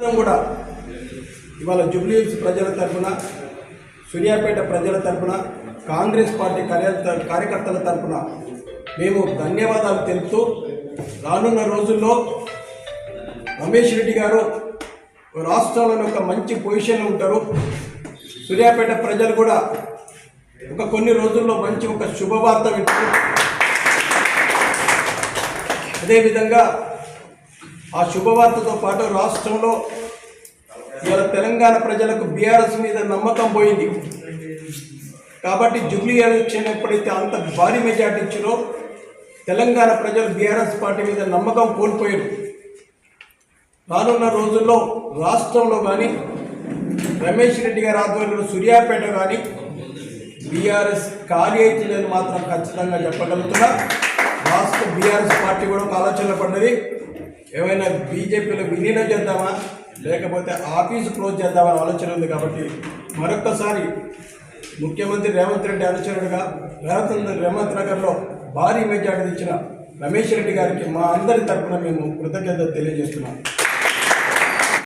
కూడా ఇవాళ జూబ్లీహిల్స్ ప్రజల తరఫున సూర్యాపేట ప్రజల తరఫున కాంగ్రెస్ పార్టీ కార్య కార్యకర్తల తరఫున మేము ధన్యవాదాలు తెలుపుతూ రానున్న రోజుల్లో రమేష్ రెడ్డి గారు రాష్ట్రంలో ఒక మంచి పొజిషన్లో ఉంటారు. సూర్యాపేట ప్రజలు కూడా ఒక కొన్ని రోజుల్లో మంచి ఒక శుభవార్త వింటారు. అదేవిధంగా ఆ శుభవార్తతో పాటు రాష్ట్రంలో ఇవాళ తెలంగాణ ప్రజలకు బీఆర్ఎస్ మీద నమ్మకం పోయింది. కాబట్టి జూబ్లీ ఎలక్షన్ ఎప్పుడైతే అంత భారీ మెజార్టీ ఇచ్చారో తెలంగాణ ప్రజలు బీఆర్ఎస్ పార్టీ మీద నమ్మకం కోల్పోయారు. రానున్న రోజుల్లో రాష్ట్రంలో కానీ రమేష్ రెడ్డి గారి ఆధ్వర్యంలో సూర్యాపేట కానీ బీఆర్ఎస్ ఖాళీ అయితే మాత్రం ఖచ్చితంగా చెప్పగలుగుతున్నా. టీఆర్ఎస్ పార్టీ కూడా ఒక ఆలోచన పడ్డది ఏమైనా బీజేపీలో విలీనం చేద్దామా? లేకపోతే ఆఫీసు క్లోజ్ చేద్దామని ఆలోచన ఉంది కాబట్టి మరొక్కసారి ముఖ్యమంత్రి రేవంత్ రెడ్డి అనుచరుడుగా రేవంత్ రేవంత్ నగర్లో భారీ మెజార్టీ ఇచ్చిన రమేష్ రెడ్డి గారికి మా అందరి తరఫున మేము కృతజ్ఞత తెలియజేస్తున్నాం.